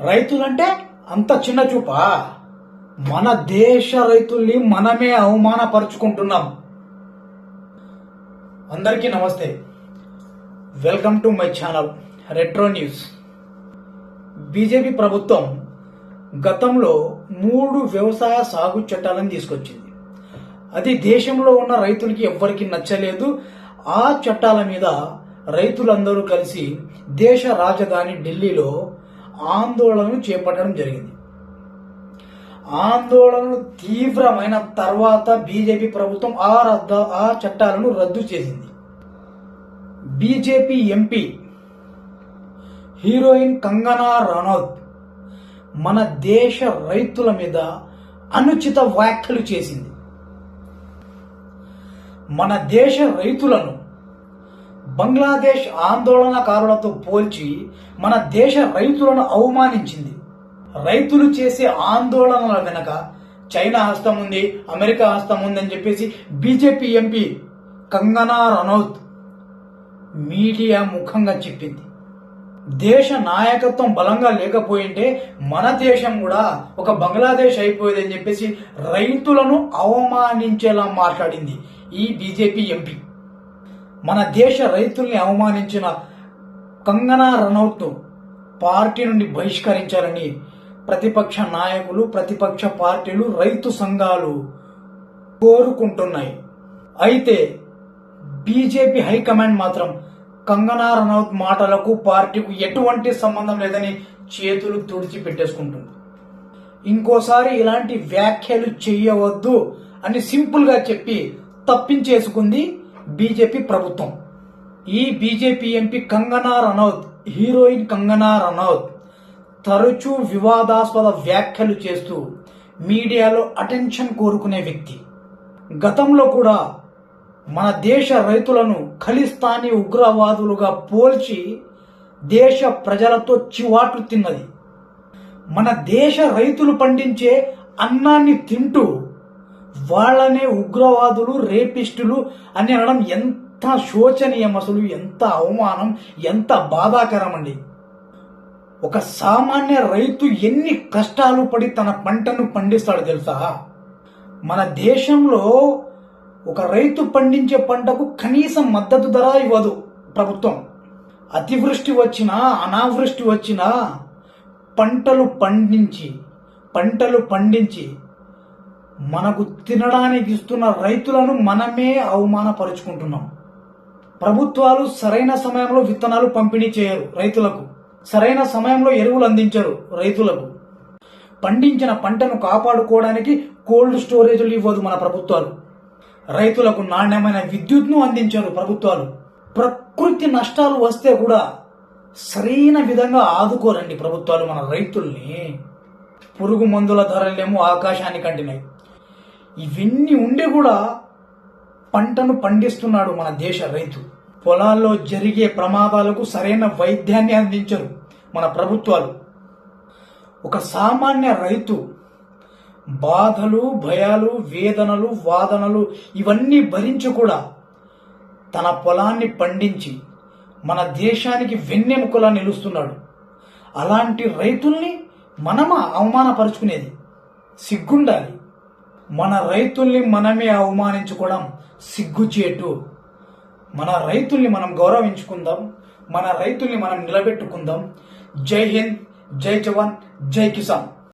రైతులంటే అంత చిన్న చూపా. మన దేశ రైతుల్ని మనమే అవమానపరుచుకుంటున్నాం. అందరికీ నమస్తే. Welcome to my channel retro news. BJP ప్రభుత్వం గతంలో మూడు వ్యవసాయ సాగు చట్టాలను తీసుకొచ్చింది. అది దేశంలో ఉన్న రైతులకి ఎవ్వరికి నచ్చలేదు. ఆ చట్టాల మీద రైతులందరూ కలిసి దేశ రాజధాని ఢిల్లీలో ఆందోళనలు చేపట్టడం జరిగింది. ఆందోళనలు తీవ్రమైన తర్వాత బీజేపీ ప్రభుత్వం ఆ రద్ద ఆ చట్టాలను రద్దు చేసింది. BJP MP heroine Kangana Ranaut మన దేశ రైతుల మీద అనుచిత వ్యాఖ్యలు చేసింది. మన దేశ రైతులను బంగ్లాదేశ్ ఆందోళనకారులతో పోల్చి మన దేశ రైతులను అవమానించింది. రైతులు చేసే ఆందోళనల వెనక చైనా హస్తం ఉంది అమెరికా హస్తం ఉంది అని చెప్పేసి BJP MP Kangana Ranaut media ముఖంగా చెప్పింది. దేశ నాయకత్వం బలంగా లేకపోయింటే మన దేశం కూడా ఒక బంగ్లాదేశ్ అయిపోయేదని చెప్పేసి రైతులను అవమానించేలా మాట్లాడింది ఈ బీజేపీ ఎంపీ. మన దేశ రైతుల్ని అవమానించిన కంగనా రనౌత్ పార్టీ నుండి బహిష్కరించాలని ప్రతిపక్ష నాయకులు ప్రతిపక్ష పార్టీలు రైతు సంఘాలు కోరుకుంటున్నాయి. అయితే బీజేపీ హైకమాండ్ మాత్రం కంగనా రనౌత్ మాటలకు పార్టీకు ఎటువంటి సంబంధం లేదని చేతులు తుడిచి పెట్టేసుకుంటుంది ఇంకోసారి ఇలాంటి వ్యాఖ్యలు చేయవద్దు అని సింపుల్గా చెప్పి తప్పించేసుకుంది బీజేపీ ప్రభుత్వం. ఈ BJP MP Kangana Ranaut heroine Kangana Ranaut తరచూ వివాదాస్పద వ్యాఖ్యలు చేస్తూ మీడియాలో అటెన్షన్ కోరుకునే వ్యక్తి. గతంలో కూడా మన దేశ రైతులను ఖలిస్తానీ ఉగ్రవాదులుగా పోల్చి దేశ ప్రజలతో చివాట్లు తిన్నది. మన దేశ రైతులు పండించే అన్నాన్ని తింటూ వాళ్ళనే ఉగ్రవాదులు రేపిస్టులు అని అనడం ఎంత శోచనీయం అసలు ఎంత అవమానం ఎంత బాధాకరం అండి ఒక సామాన్య రైతు ఎన్ని కష్టాలు పడి తన పంటను పండిస్తాడు తెలుసా? మన దేశంలో ఒక రైతు పండించే పంటకు కనీసం మద్దతు ధర ఇవ్వదు ప్రభుత్వం. అతివృష్టి వచ్చినా అనావృష్టి వచ్చినా పంటలు పండించి పంటలు పండించి మనకు తినడానికి ఇస్తున్న రైతులను మనమే అవమానపరుచుకుంటున్నాం. ప్రభుత్వాలు సరైన సమయంలో విత్తనాలు పంపిణీ చేయరు రైతులకు. సరైన సమయంలో ఎరువులు అందించరు రైతులకు. పండించిన పంటను కాపాడుకోవడానికి కోల్డ్ స్టోరేజ్లు ఇవ్వదు మన ప్రభుత్వాలు. రైతులకు నాణ్యమైన విద్యుత్ను అందించరు ప్రభుత్వాలు. ప్రకృతి నష్టాలు వస్తే కూడా సరైన విధంగా ఆదుకోరండి ప్రభుత్వాలు మన రైతుల్ని. పురుగు మందుల ధరలేమో ఆకాశానికి అంటినాయి ఇవన్నీ ఉండి కూడా పంటను పండిస్తున్నాడు మన దేశ రైతు. పొలాల్లో జరిగే ప్రమాదాలకు సరైన వైద్యాన్ని అందించరు మన ప్రభుత్వాలు. ఒక సామాన్య రైతు బాధలు భయాలు వేదనలు వాదనలు ఇవన్నీ భరించి కూడా తన పొలాన్ని పండించి మన దేశానికి వెన్నెముకలా నిలుస్తున్నాడు. అలాంటి రైతుల్ని మనమా అవమానపరుచుకునేది. సిగ్గుండాలి. మన రైతుల్ని మనమే అవమానించుకోవడం సిగ్గుచేటు. మన రైతుల్ని మనం గౌరవించుకుందాం. మన రైతుల్ని మనం నిలబెట్టుకుందాం. జై హింద్ జై జవాన్ జై కిసాన్.